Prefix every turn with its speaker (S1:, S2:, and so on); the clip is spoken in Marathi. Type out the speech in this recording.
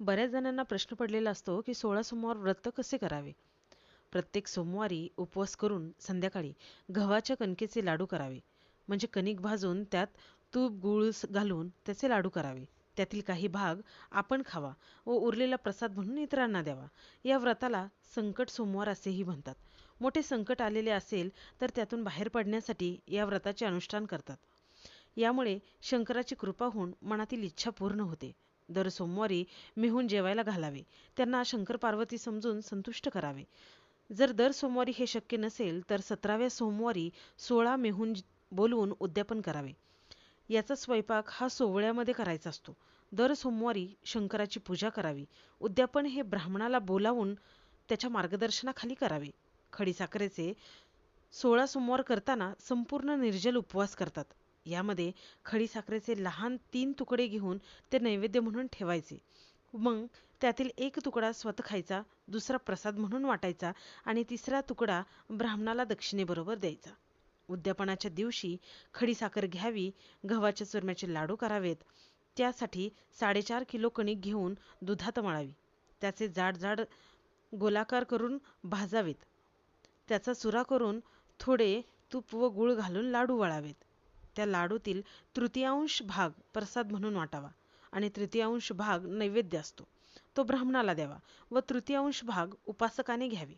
S1: बऱ्याच जणांना प्रश्न पडलेला असतो की सोळा सोमवार व्रत कसे करावे? प्रत्येक सोमवारी उपवास करून संध्याकाळी गव्हाच्या कणकेचे लाडू करावे. म्हणजे कणिक भाजून त्यात तूप गुळ घालून त्याचे लाडू करावे. त्यातील काही भाग आपण खावा व उरलेला प्रसाद म्हणून इतरांना द्यावा. या व्रताला संकट सोमवार असेही म्हणतात. मोठे संकट आलेले असेल तर त्यातून बाहेर पडण्यासाठी या व्रताचे अनुष्ठान करतात. यामुळे शंकराची कृपा होऊन मनातील इच्छा पूर्ण होते. दर सोमवारी मिहून जेवायला घालावे. त्यांना शंकर पार्वती समजून संतुष्ट करावे. जर दर सोमवारी हे शक्य नसेल तर सतराव्या सोमवारी सोळा मेहून बोलवून उद्यापन करावे. याचा स्वयंपाक हा सोवळ्यामध्ये करायचा असतो. दर सोमवारी शंकराची पूजा करावी. उद्यापन हे ब्राह्मणाला बोलावून त्याच्या मार्गदर्शनाखाली करावे. खडीसाखरेचे सोळा सोमवार करताना संपूर्ण निर्जल उपवास करतात. यामध्ये खडीसाखरेचे लहान तीन तुकडे घेऊन ते नैवेद्य म्हणून ठेवायचे. मग त्यातील एक तुकडा स्वतः खायचा दुसरा प्रसाद म्हणून वाटायचा आणि तिसरा तुकडा ब्राह्मणाला दक्षिणेबरोबर द्यायचा. उद्यापनाच्या दिवशी खडीसाखर घ्यावी गव्हाच्या चुरम्याचे लाडू करावेत त्यासाठी साडेचार किलो कणिक घेऊन दुधात मळावी. त्याचे जाड जाड गोलाकार करून भाजावेत. त्याचा चुरा करून थोडे तूप व गूळ घालून लाडू वळावेत. त्या लाडूतील तृतीयांश भाग प्रसाद म्हणून वाटावा आणि तृतीयांश भाग नैवेद्य असतो. तो ब्राह्मणाला द्यावा व तृतीयांश भाग उपासकाने घ्यावे.